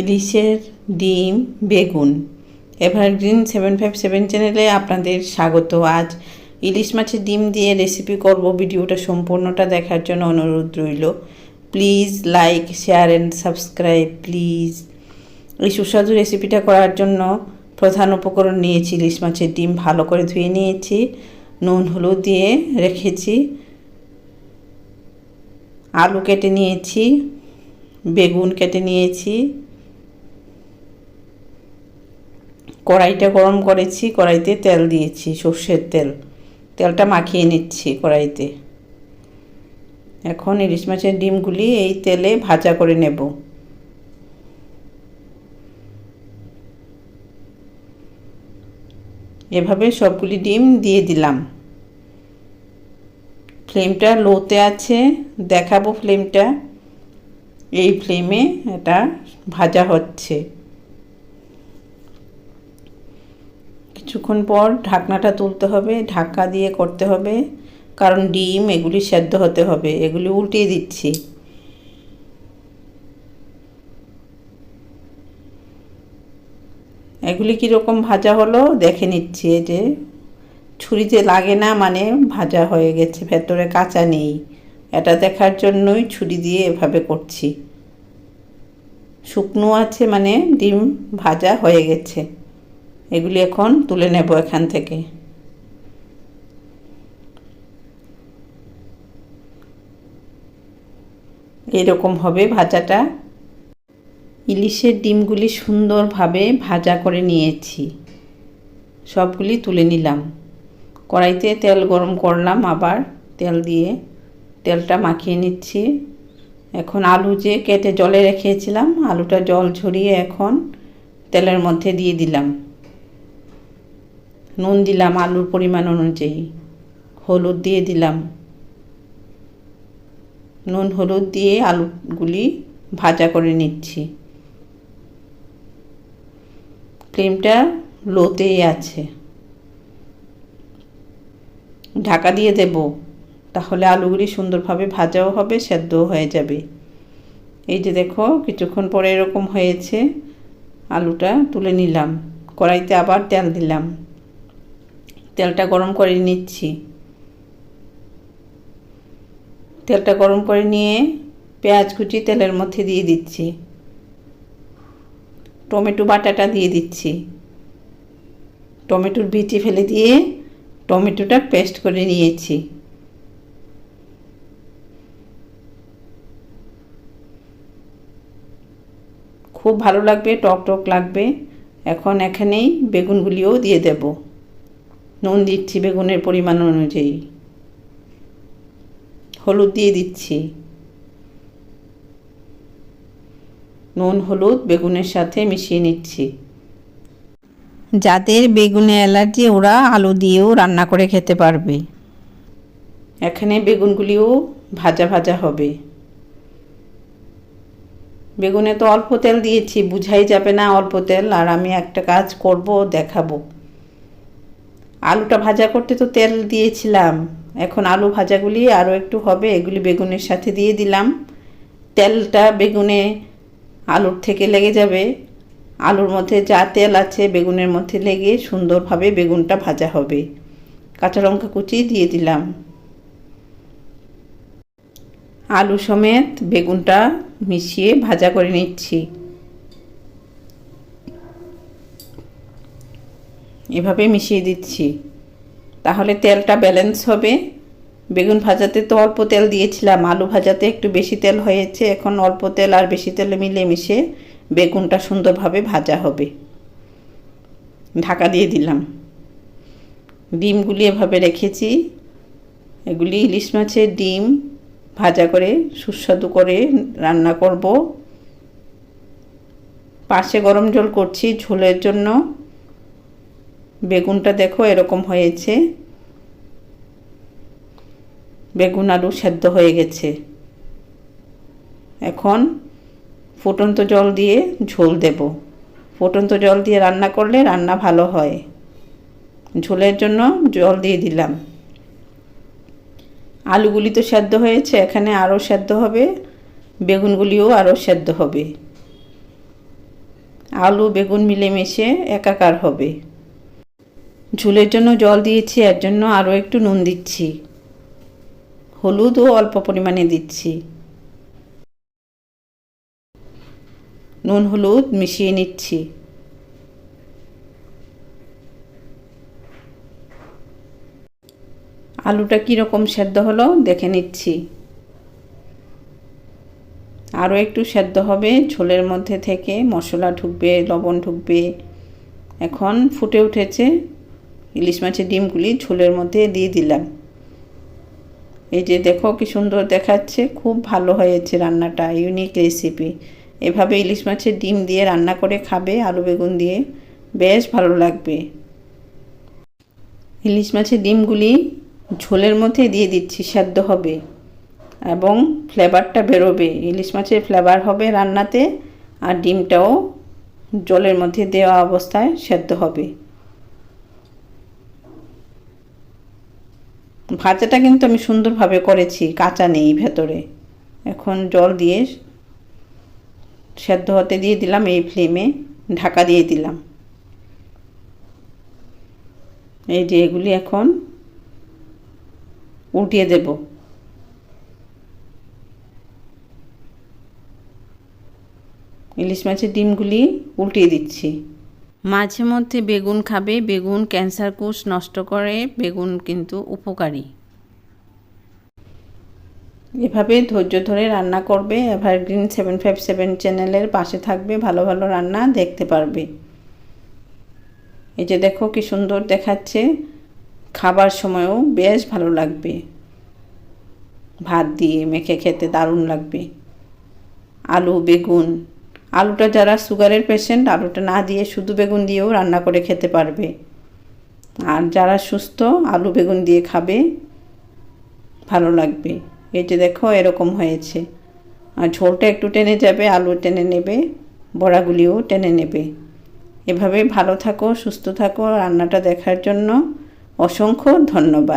ইলিশের ডিম, বেগুন। এভারগ্রিন সেভেন ফাইভ সেভেন চ্যানেলে আপনাদের স্বাগত। আজ ইলিশ মাছের ডিম দিয়ে রেসিপি করব, ভিডিওটা সম্পূর্ণটা দেখার জন্য অনুরোধ রইল। Please like share and subscribe please এই সুস্বাদু রেসিপিটা করার জন্য প্রধান উপকরণ নিয়েছি ইলিশ মাছের ডিম। ভালো করে ধুয়ে নিয়েছি, নুন হলুদ দিয়ে রেখেছি। আলু কেটে নিয়েছি, বেগুন কেটে নিয়েছি। কড়াইটা গরম করেছি, কড়াইতে তেল দিয়েছি, সর্ষের তেল। তেলটা মাখিয়ে নিচ্ছি কড়াইতে। এখন ইলিশ মাছের ডিমগুলি এই তেলে ভাজা করে নেব। এভাবে সবগুলি ডিম দিয়ে দিলাম। ফ্লেমটা লোতে আছে, দেখাবো ফ্লেমটা। এই ফ্লেমে এটা ভাজা হচ্ছে। কিছুক্ষণ পর ঢাকনাটা তুলতে হবে, ঢাকা দিয়ে করতে হবে। কারণ ডিম এগুলি সেদ্ধ হতে হবে, এগুলি উল্টিয়ে দিচ্ছি। এগুলি কীরকম ভাজা হলো দেখে নিচ্ছি, এই যে ছুরিতে লাগে না মানে ভাজা হয়ে গেছে, ভেতরে কাঁচা নেই। এটা দেখার জন্যই ছুরি দিয়ে এভাবে করছি। শুকনো আছে মানে ডিম ভাজা হয়ে গেছে। এগুলি এখন তুলে নেব এখান থেকে। এরকম হবে ভাজাটা। ইলিশের ডিমগুলি সুন্দরভাবে ভাজা করে নিয়েছি। সবগুলি তুলে নিলাম। কড়াইতে তেল গরম করলাম আবার, তেল দিয়ে তেলটা মাখিয়ে নিচ্ছি। এখন আলু যে কেটে জলে রেখেছিলাম, আলুটা জল ঝরিয়ে এখন তেলের মধ্যে দিয়ে দিলাম। নুন দিলাম আলুর পরিমাণ অনুযায়ী। হলুদ দিয়ে দিলাম। নুন হলুদ দিয়ে আলুগুলি ভাজা করে নিচ্ছি। ফ্লেমটা লোতেই আছে। ঢাকা দিয়ে দেব, তাহলে আলুগুলি সুন্দরভাবে ভাজাও হবে, সেদ্ধও হয়ে যাবে। এই যে দেখো, কিছুক্ষণ পরে এরকম হয়েছে। আলুটা তুলে নিলাম। কড়াইতে আবার তেল দিলাম। তেলটা গরম করে নিচ্ছি। তেলটা গরম করে নিয়ে পেঁয়াজ কুচি তেলের মধ্যে দিয়ে দিচ্ছি। টমেটো বাটাটা দিয়ে দিচ্ছি। টমেটোর বিচি ফেলে দিয়ে টমেটোটা পেস্ট করে নিয়েছি। খুব ভালো লাগবে, টক টক লাগবে। এখন এখানেই বেগুনগুলিও দিয়ে দেব। নুন দিচ্ছি বেগুনের পরিমাণ অনুযায়ী। হলুদ দিয়ে দিচ্ছি। নুন, হলুদ, বেগুনের সাথে মিশিয়ে নিচ্ছি। যাদের বেগুনে অ্যালার্জি, ওরা আলু দিয়েও রান্না করে খেতে পারবে। এখানে বেগুনগুলিও ভাজা ভাজা হবে। বেগুনে তো অল্প তেল দিয়েছি, বুঝাই যাবে না অল্প তেল, আর আমি একটা কাজ করব, দেখাবো। আলুটা ভাজা করতে তো তেল দিয়েছিলাম। এখন আলু ভাজাগুলি আরও একটু হবে, এগুলি বেগুনের সাথে দিয়ে দিলাম। তেলটা বেগুনে আলুর থেকে লেগে যাবে। আলুর মধ্যে যা তেল আছে বেগুনের মধ্যে লেগে সুন্দরভাবে বেগুনটা ভাজা হবে। কাঁচা লঙ্কা কুচি দিয়ে দিলাম। আলু সমেত বেগুনটা মিশিয়ে ভাজা করে নিচ্ছি। এভাবে মিশিয়ে দিচ্ছি। তাহলে তেলটা ব্যালেন্স হবে। বেগুন ভাজাতে তো অল্প তেল দিয়েছিলাম, আলু ভাজাতে একটু বেশি তেল হয়েছে, এখন অল্প তেল আর বেশি তেলে মিলে মিশে বেগুনটা সুন্দরভাবে ভাজা হবে। ঢাকা দিয়ে দিলাম। ডিমগুলি এভাবে রেখেছি। এগুলি ইলিশ মাছের ডিম, ভাজা করে, সুস্বাদু করে রান্না করব। পাশে গরম জল করছি ঝোলের জন্য। বেগুনটা দেখো এরকম হয়েছে। বেগুন আলু সেদ্ধ হয়ে গেছে। এখন ফুটন্ত জল দিয়ে ঝোল দেব। ফুটন্ত জল দিয়ে রান্না করলে রান্না ভালো হয়। ঝোলের জন্য জল দিয়ে দিলাম। আলুগুলি তো সেদ্ধ হয়েছে, এখানে আরও সেদ্ধ হবে, বেগুনগুলিও আরও সেদ্ধ হবে। আলু, বেগুন মিলেমিশে একাকার হবে। ঝুলের জন্য জল দিয়েছি, এর জন্য আরও একটু নুন দিচ্ছি। হলুদও অল্প পরিমাণে দিচ্ছি। নুন, হলুদ মিশিয়ে নিচ্ছি। আলুটা কীরকম সেদ্ধ হলো দেখে নিচ্ছি। আরও একটু সেদ্ধ হবে, ঝোলের মধ্যে থেকে মশলা ঢুকবে, লবণ ঢুকবে। এখন ফুটে উঠেছে ইলিশ মাছের ডিমগুলি ঝোলের মধ্যে দিয়ে দিলাম। এই যে দেখো কি সুন্দর দেখাচ্ছে, খুব ভালো হয়েছে রান্নাটা ইউনিক রেসিপি এভাবে ইলিশ মাছের ডিম দিয়ে রান্না করে খাবে আলু বেগুন দিয়ে, বেশ ভালো লাগবে। ইলিশ মাছের ডিমগুলি ঝোলের মধ্যে দিয়ে দিচ্ছি, সেদ্ধ হবে এবং ফ্লেভারটা বেরোবে। ইলিশ মাছের ফ্লেভার হবে রান্নাতে, আর ডিমটাও জলের মধ্যে দেওয়া অবস্থায় সেদ্ধ হবে। ভাজাটা কিন্তু আমি সুন্দরভাবে করেছি, কাঁচা নেই ভেতরে। এখন জল দিয়ে সেদ্ধ হতে দিয়ে দিলাম এই ফ্লেমে, ঢাকা দিয়ে দিলাম। এই যে এগুলি এখন উল্টিয়ে দেব। ইলিশ মাছের ডিমগুলি উল্টিয়ে দিচ্ছি। মাঝে মধ্যে বেগুন খাবে, বেগুন ক্যান্সার কোষ নষ্ট করে, বেগুন কিন্তু উপকারী। এভাবে ধৈর্য ধরে রান্না করবে, এভারগ্রিন সেভেন ফাইভ সেভেন চ্যানেলের পাশে থাকবে, ভালো ভালো রান্না দেখতে পারবে। এই যে দেখো কি সুন্দর দেখাচ্ছে, খাবার সময়ও বেশ ভালো লাগবে। ভাত দিয়ে মেখে খেতে দারুণ লাগবে। আলু, বেগুন আলুটা যারা সুগারের পেশেন্ট আলুটা না দিয়ে শুধু বেগুন দিয়েও রান্না করে খেতে পারবে। আর যারা সুস্থ, আলু বেগুন দিয়ে খাবে, ভালো লাগবে। এই যে দেখো, এরকম হয়েছে। আর ঝোলটা একটু টেনে যাবে, আলু টেনে নেবে, বড়াগুলিও টেনে নেবে। এভাবে ভালো থাকো, সুস্থ থাকো, রান্নাটা দেখার জন্য অসংখ্য ধন্যবাদ।